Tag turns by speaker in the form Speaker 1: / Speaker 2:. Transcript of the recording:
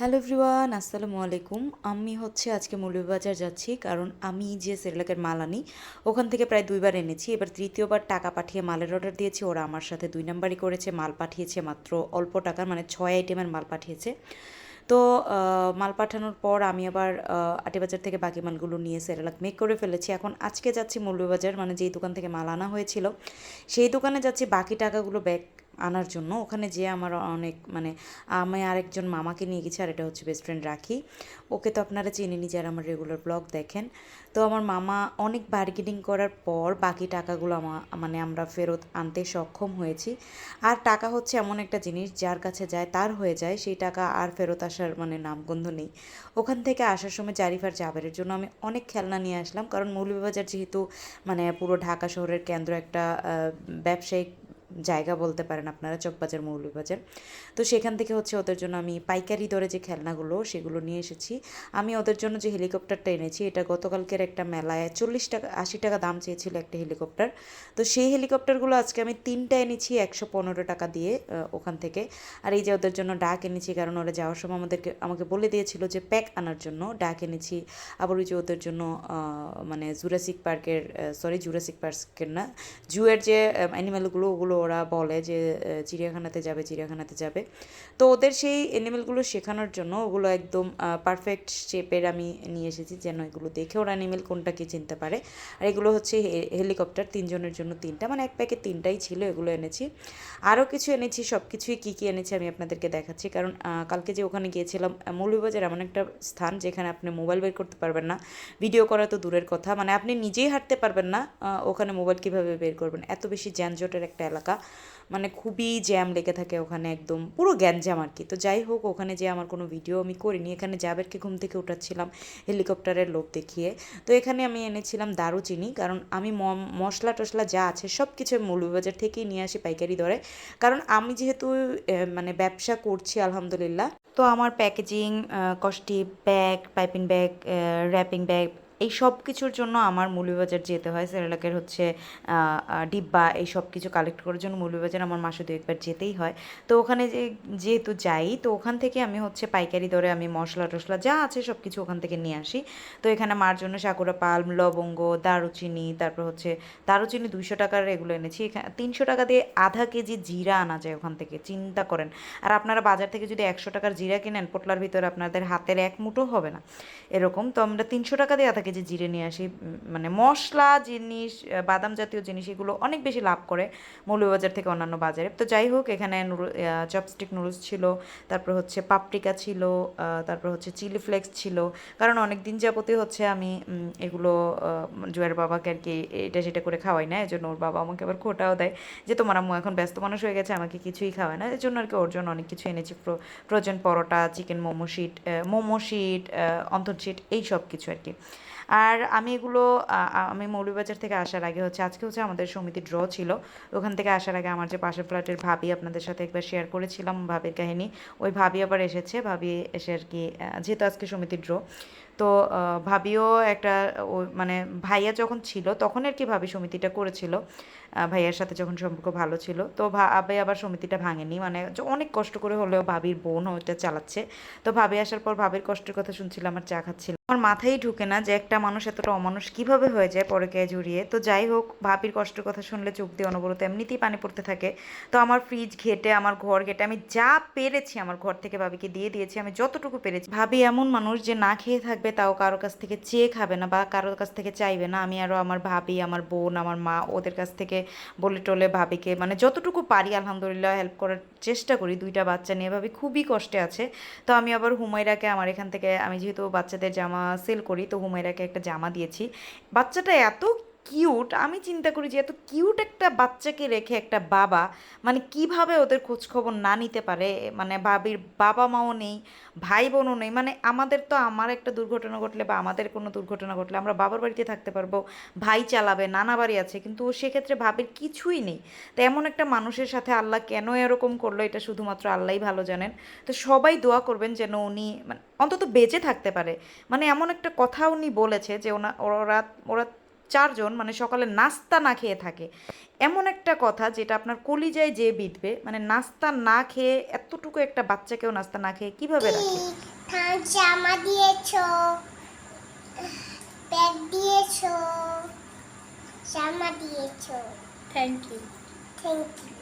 Speaker 1: Hello everyone, আসসালামু আলাইকুম। আমি হচ্ছে আজকে মৌলভীবাজার যাচ্ছি, কারণ আমি যে সেরেলাকের মাল আনি, ওখান থেকে প্রায় দুইবার এনেছি। এবার তৃতীয়বার টাকা পাঠিয়ে মালের অর্ডার দিয়েছি, ওরা আমার সাথে দুই নাম্বারই করেছে, মাল পাঠিয়েছে মাত্র অল্প টাকার মানে ছয় আইটেমের মাল পাঠিয়েছে। তো মাল পাঠানোর পর আমি আবার আটিবাজার থেকে বাকি মালগুলো নিয়ে সেরেলাক মেক করে ফেলেছি। এখন আজকে যাচ্ছি মৌলভীবাজার মানে যেই দোকান থেকে মাল আনা হয়েছিল, সেই দোকানে যাচ্ছি, বাকি টাকাগুলো ব্যাক আনার জন্য। ওখানে যে আমার অনেক মানে আমি আরেকজন মামাকে নিয়ে গেছি আর এটা হচ্ছে বেস্ট ফ্রেন্ড রাখি। ওকে তো আপনারা চিনেনি যারা আমার রেগুলার ব্লগ দেখেন। তো আমার মামা অনেক বার্গেনিং করার পর বাকি টাকাগুলো আমা মানে আমরা ফেরত আনতে সক্ষম হয়েছি। আর টাকা হচ্ছে এমন একটা জিনিস যার কাছে যায় তার হয়ে যায়, সেই টাকা আর ফেরত আসার মানে নামগন্ধ নেই। ওখান থেকে আসার সময় জারিফার জাবেরের জন্য আমি অনেক খেলনা নিয়ে আসলাম। কারণ মৌলভীবাজার যেহেতু মানে পুরো ঢাকা শহরের কেন্দ্র একটা ব্যবসায়িক জায়গা বলতে পারেন আপনারা, চকবাজার, মৌলভীবাজার। তো সেখান থেকে হচ্ছে ওদের জন্য আমি পাইকারি দরে যে খেলনাগুলো, সেগুলো নিয়ে এসেছি। আমি ওদের জন্য যে হেলিকপ্টারটা এনেছি, এটা গতকালকের একটা মেলায় চল্লিশ টাকা, আশি টাকা দাম চেয়েছিল একটা হেলিকপ্টার। তো সেই হেলিকপ্টারগুলো আজকে আমি তিনটা এনেছি একশো পনেরো টাকা দিয়ে ওখান থেকে। আর এই যে ওদের জন্য ডাক এনেছি, কারণ ওরা যাওয়ার সময় আমাদেরকে, আমাকে বলে দিয়েছিল যে প্যাক আনার জন্য ডাক এনেছি। আবার ওই যে ওদের জন্য মানে জুরাসিক পার্কের সরি জুরাসিক পার্কের না, জুয়ের যে অ্যানিমেলগুলো ওগুলো ওরা বলে যে চিড়িয়াখানাতে যাবে চিড়িয়াখানাতে যাবে। তো ওদের সেই অ্যানিমেলগুলো শেখানোর জন্য ওগুলো একদম পারফেক্ট শেপের আমি নিয়ে এসেছি যেন এগুলো দেখে ওরা অ্যানিমেল কোনটা কি চিনতে পারে। আর এগুলো হচ্ছে হেলিকপ্টার তিনজনের জন্য তিনটা। মানে এক প্যাকেট তিনটাই ছিল, এগুলো এনেছি। আরও কিছু এনেছি সব কিছুই কী কী এনেছি আমি আপনাদেরকে দেখাচ্ছি। কারণ কালকে যে ওখানে গিয়েছিলাম মৌলভীবাজার এমন একটা স্থান যেখানে আপনি মোবাইল বের করতে পারবেন না। ভিডিও করা তো দূরের কথা। মানে আপনি নিজেই হাঁটতে পারবেন না ওখানে মোবাইল কীভাবে বের করবেন? এত বেশি যানজটের একটা এলাকা। মানে খুবই জ্যাম লেগে থাকে ওখানে একদম, পুরো গ্যাঞ্জাম আর কি। তো যাই হোক, ওখানে যে আমার কোনো ভিডিও আমি করিনি। এখানে জাবেরকে ঘুম থেকে উঠাচ্ছিলাম হেলিকপ্টারের লোক দেখিয়ে। তো এখানে আমি এনেছিলাম দারুচিনি, কারণ আমি মশলা টশলা যা আছে সব কিছু মৌলভীবাজার থেকেই নিয়ে আসি পাইকারি দরে। কারণ আমি যেহেতু মানে ব্যবসা করছি, আলহামদুলিল্লাহ। তো আমার packaging কস্টি bag piping bag wrapping bag এই সব কিছুর জন্য আমার মৌলভীবাজার যেতে হয়। সেরেলাকের হচ্ছে ডিব্বা, এই সব কিছু কালেক্ট করার জন্য মৌলভীবাজার আমার মাসে দু একবার যেতেই হয়। তো ওখানে যে, যেহেতু যাই, তো ওখান থেকে আমি হচ্ছে পাইকারি দরে আমি মশলা টশলা যা আছে সব কিছু ওখান থেকে নিয়ে আসি। তো এখানে মার জন্য সাকুরা পাল লবঙ্গ, দারুচিনি, তারপর হচ্ছে, দারুচিনি দুইশো টাকার এগুলো এনেছি। এখানে তিনশো টাকা দিয়ে আধা কেজি জিরা আনা যায় ওখান থেকে, চিন্তা করেন। আর আপনারা বাজার থেকে যদি একশো টাকার জিরা কিনেন, পোটলার ভিতরে আপনাদের হাতের এক মুঠো হবে না। এরকম, তো আমরা তিনশো টাকা দিয়ে আধা কেজি জিরে নিয়ে আসি মানে মশলা, জিনিস বাদাম জাতীয় জিনিস, এগুলো অনেক বেশি লাভ করে মৌলভীবাজার থেকে অন্যান্য বাজারে। তো যাই হোক, এখানে চপস্টিক নুডলস ছিল, তারপর হচ্ছে পাপরিকা ছিল তারপর হচ্ছে চিলি ফ্লেক্স ছিল। কারণ অনেক দিন যাবতীয় হচ্ছে আমি এগুলো জুয়ের বাবাকে আর কি এটা সেটা করে খাওয়াই না এই জন্য ওর বাবা আমাকে আবার খোটাও দেয় যে, তোমার আম্মু এখন ব্যস্ত মানুষ হয়ে গেছে, আমাকে কিছুই খাওয়ায় না। এই জন্য আর কি ওর জন্য অনেক কিছু এনেছি frozen paratha chicken momo sheet momo sheet অন্তর শিট এই সব কিছু আর কি। আর আমি এগুলো আমি মৌলভীবাজার থেকে আসার আগে হচ্ছে, আজকে হচ্ছে আমাদের সমিতি ড্র ছিল। ওখান থেকে আসার আগে আমার যে পাশের ফ্ল্যাটের ভাবি আপনাদের সাথে একবার শেয়ার করেছিলাম ভাবির কাহিনী। ওই ভাবি আবার এসেছে, ভাবি এসে আর কি যেহেতু আজকে সমিতি ড্র। তো ভাবিও একটা, ও মানে ভাইয়া যখন ছিল তখন আর কি ভাবি সমিতিটা করেছিল। ভাইয়ার সাথে যখন সম্পর্ক ভালো ছিল। তো ভাবি আবার সমিতিটা ভাঙেনি। মানে অনেক কষ্ট করে হলেও ভাবির বোন ওইটা চালাচ্ছে। তো ভাবি আসার পর ভাবির কষ্টের কথা শুনছিলাম আর চা খাচ্ছিল। আমার মাথায় ঢুকে না যে একটা মানুষ এতটা অমানুষ কীভাবে হয়ে যায় পরকে জড়িয়ে। তো যাই হোক, ভাবির কষ্টের কথা শুনলে চোখ দিয়ে অনবরত এমনিতেই পানি পড়তে থাকে। তো আমার ফ্রিজ ঘেটে, আমার ঘর ঘেটে, আমি যা পেরেছি আমার ঘর থেকে ভাবিকে দিয়ে দিয়েছি। আমি যতটুকু পেরেছি। ভাবি এমন মানুষ যে না খেয়ে থাকবে তাও কারও কাছ থেকে চেয়ে খাবে না বা কারোর কাছ থেকে চাইবে না। আমি আরও আমার ভাবি, আমার বোন, আমার মা ওদের কাছ থেকে বলে টলে ভাবিকে মানে যতটুকু পারি আলহামদুলিল্লাহ হেল্প করার চেষ্টা করি। দুইটা বাচ্চা নিয়ে ভাবি খুবই কষ্টে আছে। তো আমি আবার হুমাইরাকে আমার এখান থেকে, আমি যেহেতু বাচ্চাদের জামা সেল করি, তো হুমাইরাকে একটা জামা দিয়েছি। বাচ্চাটা এত কিউট আমি চিন্তা করি যে এত কিউট একটা বাচ্চাকে রেখে একটা বাবা মানে কীভাবে ওদের খোঁজখবর না নিতে পারে? মানে বাবির বাবা মাও নেই ভাই বোনও নেই মানে আমাদের তো আমার একটা দুর্ঘটনা ঘটলে বা আমাদের কোনো দুর্ঘটনা ঘটলে আমরা বাবার বাড়িতে থাকতে পারব, ভাই চালাবে, নানা বাড়ি আছে, কিন্তু সেক্ষেত্রে ভাবির কিছুই নেই। তো এমন একটা মানুষের সাথে আল্লাহ কেন এরকম করল এটা শুধুমাত্র আল্লাহই ভালো জানেন। তো সবাই দোয়া করবেন যেন উনি মানে অন্তত বেঁচে থাকতে পারে। মানে এমন একটা কথা উনি বলেছে যে ওনা, ওরা ওরা চারজন মানে সকালে নাস্তা না খেয়ে থাকে। এমন একটা কথা যেটা আপনার কলিজায় যে বিধবে মানে নাস্তা না খেয়ে এতটুকু একটা বাচ্চাকেও নাস্তা না খেয়ে কীভাবে রাখে?
Speaker 2: হ্যাঁ জামা দিয়েছ ব্যাগ দিয়েছ জামা দিয়েছ।
Speaker 3: Thank you
Speaker 2: thank you